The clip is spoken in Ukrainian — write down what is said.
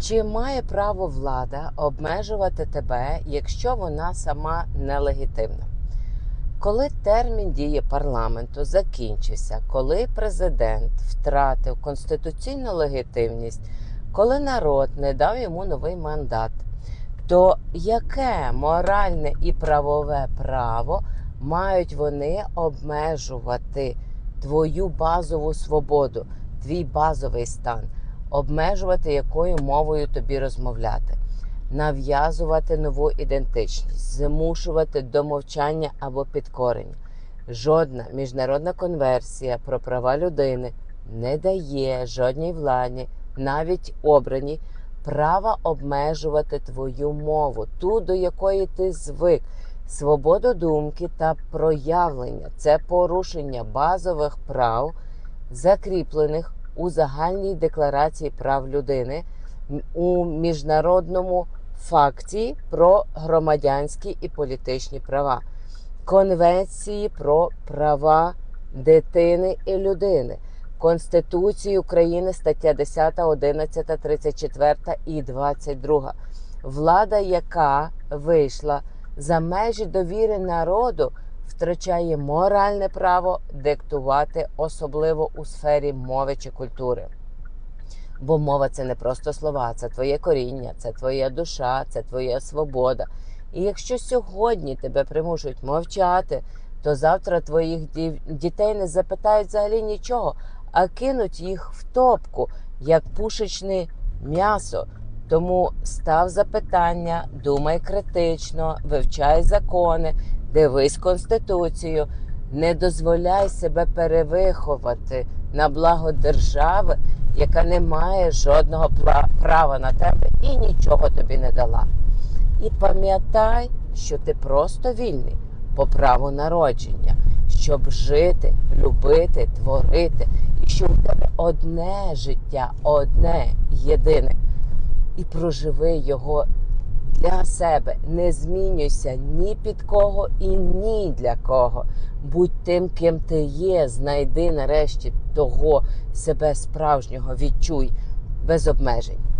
Чи має право влада обмежувати тебе, якщо вона сама нелегітимна? Коли термін дії парламенту закінчився, коли президент втратив конституційну легітимність, коли народ не дав йому новий мандат, то яке моральне і правове право мають вони обмежувати твою базову свободу, твій базовий стан? Обмежувати, якою мовою тобі розмовляти, нав'язувати нову ідентичність, змушувати до мовчання або підкорення. Жодна міжнародна конверсія про права людини не дає жодній владі, навіть обраній, права обмежувати твою мову, ту, до якої ти звик. Свободу думки та проявлення це порушення базових прав, закріплених у загальній декларації прав людини у міжнародному факті про громадянські і політичні права, Конвенції про права дитини і людини, Конституції України, стаття 10, 11, 34 і 22. Влада, яка вийшла за межі довіри народу, втрачає моральне право диктувати, особливо у сфері мови чи культури. Бо мова це не просто слова, це твоє коріння, це твоя душа, це твоя свобода. І якщо сьогодні тебе примушують мовчати, то завтра твоїх дітей не запитають взагалі нічого, а кинуть їх в топку, як пушечне м'ясо. Тому став запитання, думай критично, вивчай закони, дивись конституцію, не дозволяй себе перевиховати на благо держави, яка не має жодного права на тебе і нічого тобі не дала. І пам'ятай, що ти просто вільний по праву народження, щоб жити, любити, творити, і що у тебе одне життя, одне єдине. І проживи його для себе. Не змінюйся ні під кого і ні для кого. Будь тим, ким ти є, знайди нарешті того себе справжнього, відчуй без обмежень.